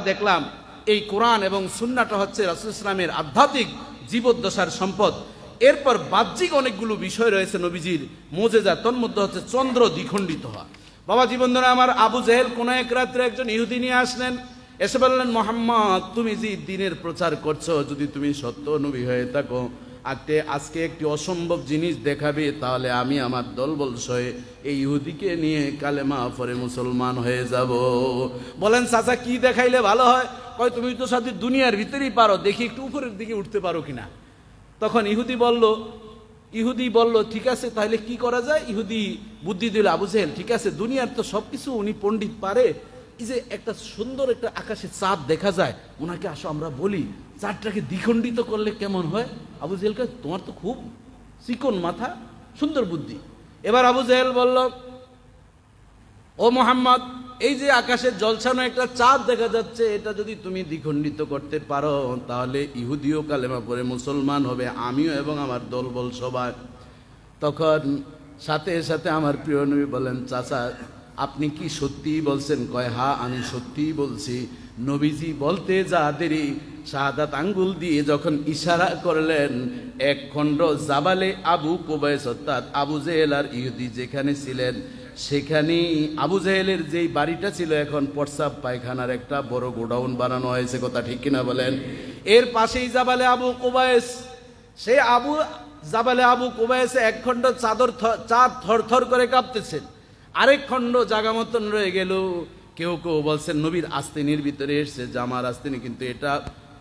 দেখলাম, এই কোরআন এবং সুন্নাটা হচ্ছে রাসুল ইসলামের আধ্যাত্মিক জীবদ্দশার সম্পদ। এরপর বাহ্যিক অনেকগুলো বিষয় রয়েছে নবীজির মোজেজা, তন্মধ্যে হচ্ছে চন্দ্র দ্বিখণ্ডিত হওয়া। বাবা জীবনধরা, আমার আবু জেহেল কোন এক রাত্রে একজন ইহুদি নিয়ে আসলেন। এসে বললেন, মোহাম্মদ, তুমি যে দিনের প্রচার করছ, যদি তুমি সত্য নবী হয়ে থাকো আজকে আজকে একটি অসম্ভব জিনিস দেখাবে, তাহলে আমি আমার দলবল সয়ে এই ইহুদিকে নিয়ে কালেমা পরে মুসলমান হয়ে যাব। বলেন, চাচা, কি দেখাইলে ভালো হয়? কয়, তুমি তো সাথে দুনিয়ার ভিতরেই পারো, দেখি একটু উপরের দিকে উঠতে পারো কিনা। তখন ইহুদি বলল ইহুদি বলল, ঠিক আছে, তাহলে কি করা যায়? ইহুদি বুদ্ধি দিল, আবু জেহেল, ঠিক আছে, দুনিয়ার তো সব কিছু উনি পণ্ডিত পারে। এই যে একটা সুন্দর একটা আকাশে চাঁদ দেখা যায় ওনাকে আসো, আমরা বলি, চাঁদটাকে দ্বিখণ্ডিত করলে কেমন হয়? আবু জেহেলকে তোমার তো খুব চিকন মাথা, সুন্দর বুদ্ধি। এবার আবু জেহেল বলল, ও মোহাম্মদ, এই যে আকাশে জলছানো একটা চাঁদ দেখা যাচ্ছে, এটা যদি তুমি দ্বিখণ্ডিত করতে পারো, তাহলে ইহুদিও কালেমা পরে মুসলমান হবে, আমিও এবং আমার দলবল সবাই। তখন সাথে সাথে আমার প্রিয় নবী বলেন, চাচা আপনি কি সত্যিই বলছেন? কয়, হা, আমি সত্যিই বলছি। নবীজি বলতে যা দেরি, শাহাদাত আঙ্গুল দিয়ে যখন ইশারা করলেন, এক খণ্ড জাবালে আবু কোবাইস, অর্থাৎ আবু জেহেল আর ইহুদি যেখানে ছিলেন সেখানে আবু জাহেলের যেই বাড়িটা ছিল, এখন প্রস্রাব পায়খানার একটা বড় গোডাউন বানানো হয়েছে, কথা ঠিক কিনা বলেন? এর পাশেই জাবালে আবু কোবায়েস সে আবু, জাবালে আবু কোবায়েসে এক খণ্ড চাদর চাঁদ থর থর করে কাঁপতেছেন। আরেক খণ্ড জাগা মতন রয়ে গেল। কেউ কেউ বলছেন, নবীর আস্তিনির ভিতরে এসছে, জামার আস্তিনি কিন্তু এটা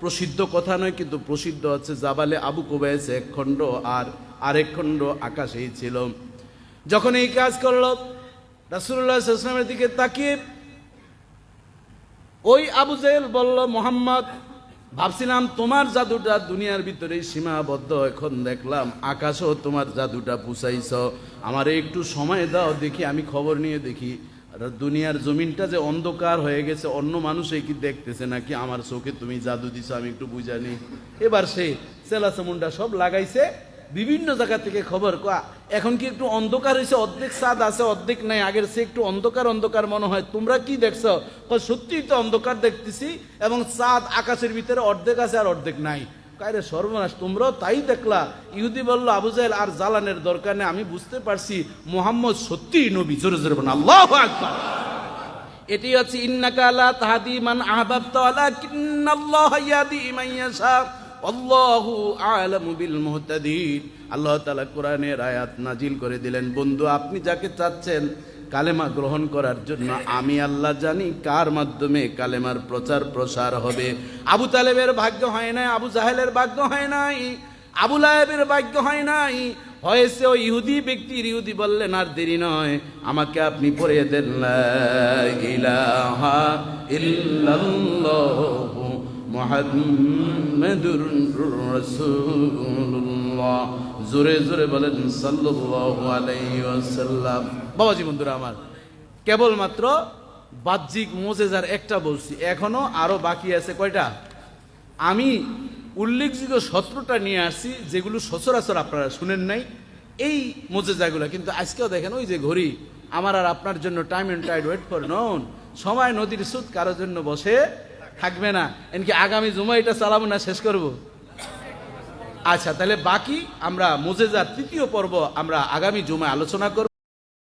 প্রসিদ্ধ কথা নয়, কিন্তু প্রসিদ্ধ হচ্ছে জাবালে আবু কোবায়েস এক খণ্ড আর আরেক খণ্ড আকাশেই ছিল। যখন এই কাজ করল রাসুল্লাহ ইসলামের দিকে তাকিয়ে ওই আবু জেহেল বলল, মোহাম্মদ ভাবছিলাম তোমার জাদুটা দুনিয়ার ভিতরে সীমাবদ্ধ, এখন দেখলাম আকাশও তোমার জাদুটা পুষাইছ। আমার একটু সময় দাও, দেখি আমি খবর নিয়ে দেখি। দুনিয়ার জমিনটা যে অন্ধকার হয়ে গেছে, অন্য মানুষে কি দেখতেছে নাকি? আমার চোখে তুমি জাদু দিছো, আমি একটু বুঝানি। এবার সে সেলাসমুন্ডা সব লাগাইছে বিভিন্ন জায়গা থেকে খবর এখন কি একটু অন্ধকার হয়েছে অর্ধেক স্বাদ আছে, অর্ধেক নাই। আগের সে একটু অন্ধকার অন্ধকার মনে হয়। তোমরা কি দেখছ? সত্যিই তো অন্ধকার দেখতেছি এবং চাঁদ আকাশের ভিতরে অর্ধেক আছে আর অর্ধেক নাই। কায়রে সর্বনাশ, তোমরাও তাই দেখলা? ইহুদি বলল, আবু জাহেল, আর জ্বালানের দরকার নেই। আমি বুঝতে পারছি মোহাম্মদ সত্যিই নবী। জোরে জোরে বলেন, আল্লাহ আকবার! এটি হচ্ছে, ইন্নাকা লা তাহাদি মান আহবাবতা, ওয়ালাকিন্নাল্লাহ ইয়াহদি মান ইয়াশা। আল্লাহু আ'লামু বিল মুহতাদিন। আল্লাহ তাআলা কোরআনের আয়াত নাজিল করে দিলেন, বন্ধু, আপনি যাকে চাচ্ছেন কালেমা গ্রহণ করার জন্য, আমি আল্লাহ জানি কার মাধ্যমে কালেমার প্রচার প্রসার হবে। আবু তালেবের ভাগ্য হয় নাই, আবু জাহেলের ভাগ্য হয় নাই, আবু লাহেবের ভাগ্য হয় নাই। হয়েছে ওই ইহুদি ব্যক্তির, ইহুদি বললেন, আর দেরি নয়, আমাকে আপনি পড়িয়ে দেন ইলাহা ইল্লাল্লাহু। মুহাম্মাদুর রাসূলুল্লাহ। জোরে জোরে বলেন সাল্লাল্লাহু আলাইহি ওয়াসাল্লাম। বাবাজি বন্ধুরা আমার, কেবলমাত্র বাহ্যিক মোজেজার একটা বলছি, এখনও আরও বাকি আছে কয়টা? আমি উল্লেখযোগ্য সত্রটা নিয়ে আসছি, যেগুলো সচরাচর আপনারা শুনেন নাই। এই মোজেজাগুলো কিন্তু আজকেও দেখেন, ওই যে ঘড়ি, আমার আর আপনার জন্য time and tide wait for none সময় নদীর সুদ কারোর জন্য বসে থাকবে না। এনকি আগামী জুমা এটা চালাবো না, শেষ করব? আচ্ছা তাহলে বাকি আমরা মোজেজার তৃতীয় পর্ব আমরা আগামী জুমায় আলোচনা করব।